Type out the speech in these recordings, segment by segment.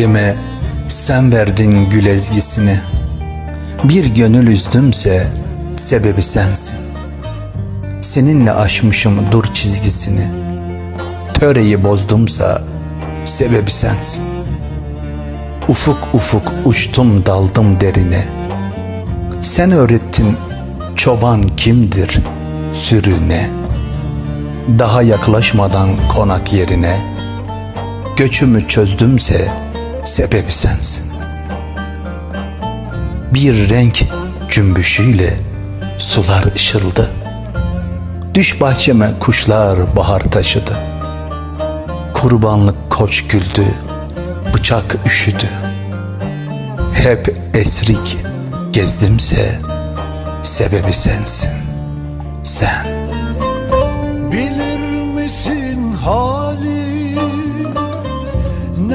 Dilime sen verdin gül ezgisini. Bir gönül üzdümse sebebi sensin. Seninle aşmışım dur çizgisini. Töreyi bozdumsa sebebi sensin. Ufuk ufuk uçtum daldım derine. Sen öğrettin çoban kimdir sürüne. Daha yaklaşmadan konak yerine göçümü çözdümse sebebi sensin. Bir renk cümbüşüyle sular ışıldı. Düş bahçeme kuşlar bahar taşıdı. Kurbanlık koç güldü, bıçak üşüdü. Hep esrik gezdimse sebebi sensin. Sen. Bilir misin hali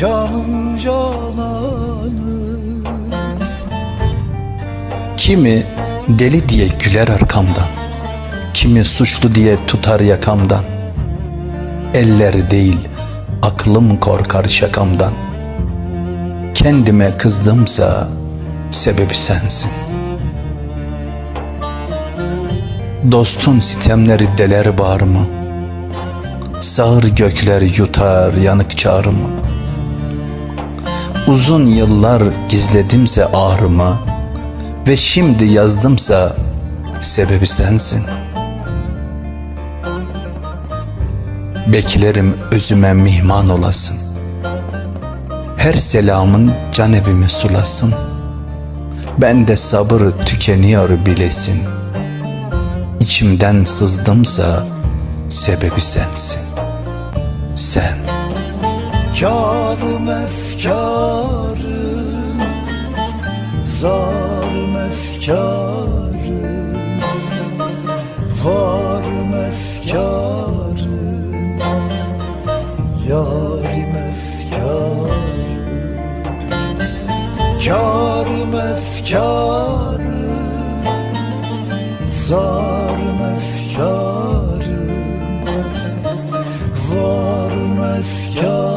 Canım cananım Kimi deli diye güler arkamdan, kimi suçlu diye tutar yakamdan. Eller değil, aklım korkar şakamdan. Kendime kızdımsa sebebi sensin. Dostun sitemleri deler bağrımı. Sağır gökler yutar yanık çağrımı. Uzun yıllar gizledimse ağrımı ve şimdi yazdımsa sebebi sensin. Beklerim özüme mihman olasın. Her selamın can evimi sulasın. Ben de sabır tükeniyor bilesin. İçimden sızdımsa sebebi sensin. Sen. Kârım efkârım Zarım efkârım Varım efkârım Yarim efkârım Kârım efkârım Zarım efkârım Varım efkârım